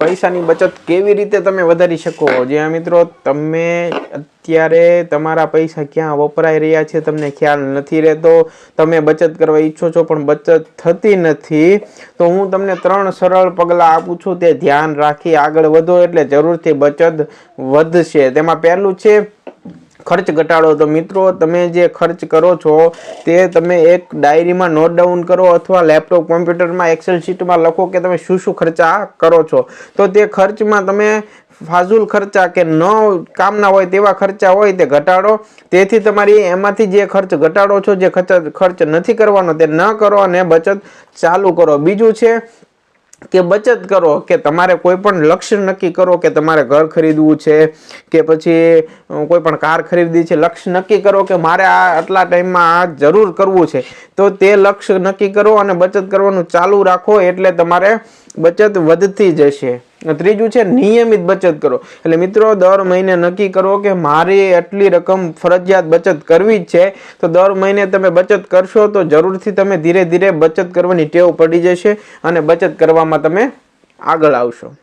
પૈસાની બચત કેવી રીતે તમે વધારી શકો? જ્યાં મિત્રો, તમે અત્યારે તમારા પૈસા ક્યાં વપરાઈ રહ્યા છે તમને ખ્યાલ નથી રહેતો. તમે બચત કરવા ઈચ્છો છો પણ બચત થતી નથી. તો હું તમને ત્રણ સરળ પગલાં આપું છું. તે ધ્યાન રાખી આગળ વધો એટલે જરૂરથી બચત વધશે. તેમાં પહેલું છે ખર્ચ ઘટાડો. તો મિત્રો, તમે જે ખર્ચ કરો છો, તે તમે એક ડાયરીમાં નોટ ડાઉન કરો અથવા લેપટોપ કોમ્પ્યુટરમાં એક્સેલ શીટમાં લખો કે તમે શું શું ખર્ચા કરો છો. તો તે ખર્ચમાં તમે ફાઝુલ ખર્ચા કે ન કામના હોય તેવા ખર્ચા હોય તે ઘટાડો. તેથી તમારી એમાંથી જે ખર્ચ ઘટાડો છો, જે ખર્ચ ખર્ચ નથી કરવાનો તે ન કરો અને બચત ચાલુ કરો. બીજું છે કે બચત કરો, કે તમારે કોઈ પણ લક્ષ્ય નક્કી કરો કે તમારે ઘર ખરીદવું છે, કે પછી કોઈ પણ કાર ખરીદવી છે, લક્ષ્ય નક્કી કરો કે મારે આ આટલા ટાઈમમાં આ જરૂર કરવું છે. તો તે લક્ષ્ય નક્કી કરો અને બચત કરવાનું ચાલુ રાખો એટલે તમારે બચત વધતી જશે. ત્રીજું છે, નિયમિત બચત કરો. એટલે મિત્રો, દર મહિને નક્કી કરો કે મારે આટલી રકમ ફરજિયાત બચત કરવી જ છે, તો દર મહિને તમે બચત કરશો તો જરૂરથી તમે ધીરે ધીરે બચત કરવાની ટેવ પડી જશે અને બચત કરવામાં તમે આગળ આવશો.